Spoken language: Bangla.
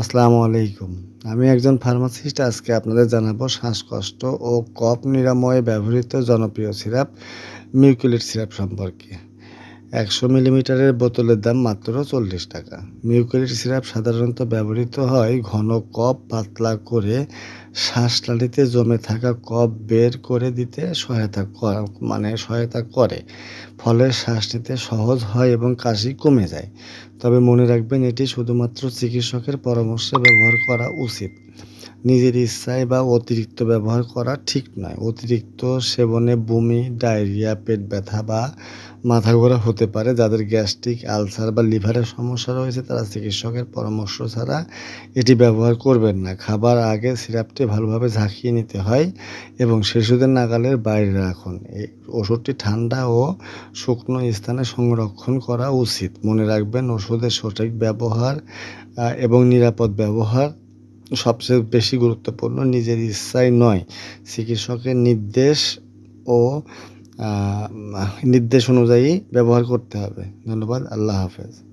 আসসালামু আলাইকুম। আমি একজন ফার্মাসিস্ট, আজকে আপনাদের জানাব শ্বাসকষ্ট ও কফ নিরাময়ে ব্যবহৃত জনপ্রিয় সিরাপ, মিউকুলিট সিরাপ সম্পর্কে। একশো মিলিমিটারের বোতলের দাম মাত্র চল্লিশ টাকা। মিউকুলিট সিরাপ সাধারণত ব্যবহৃত হয় ঘন কফ পাতলা করে শ্বাসনালীতে জমে থাকা কফ বের করে দিতে সহায়তা মানে সহায়তা করে। ফলে শ্বাস নিতে সহজ হয় এবং কাশি কমে যায়। তবে মনে রাখবেন এটি শুধুমাত্র চিকিৎসকের পরামর্শে ব্যবহার করা উচিত। নিজের ইচ্ছায় বা অতিরিক্ত ব্যবহার করা ঠিক নয়। অতিরিক্ত সেবনে বমি, ডায়রিয়া, পেট ব্যথা বা মাথা ঘোরা হতে পারে। যাদের গ্যাস্ট্রিক আলসার বা লিভারের সমস্যা রয়েছে, তারা চিকিৎসকের পরামর্শ ছাড়া এটি ব্যবহার করবেন না। খাবার আগে সিরাপটি ভালোভাবে ঝাঁকিয়ে নিতে হয় এবং শিশুদের নাগালের বাইরে রাখুন। এই ওষুধটি ঠান্ডা ও শুকনো স্থানে সংরক্ষণ করা উচিত। মনে রাখবেন, ওষুধের সঠিক ব্যবহার এবং নিরাপদ ব্যবহার সবচেয়ে বেশি গুরুত্বপূর্ণ নিজের ইচ্ছাই নয়, চিকিৎসকের নির্দেশ ও নির্দেশ অনুযায়ী ব্যবহার করতে হবে। ধন্যবাদ, আল্লাহ হাফেজ।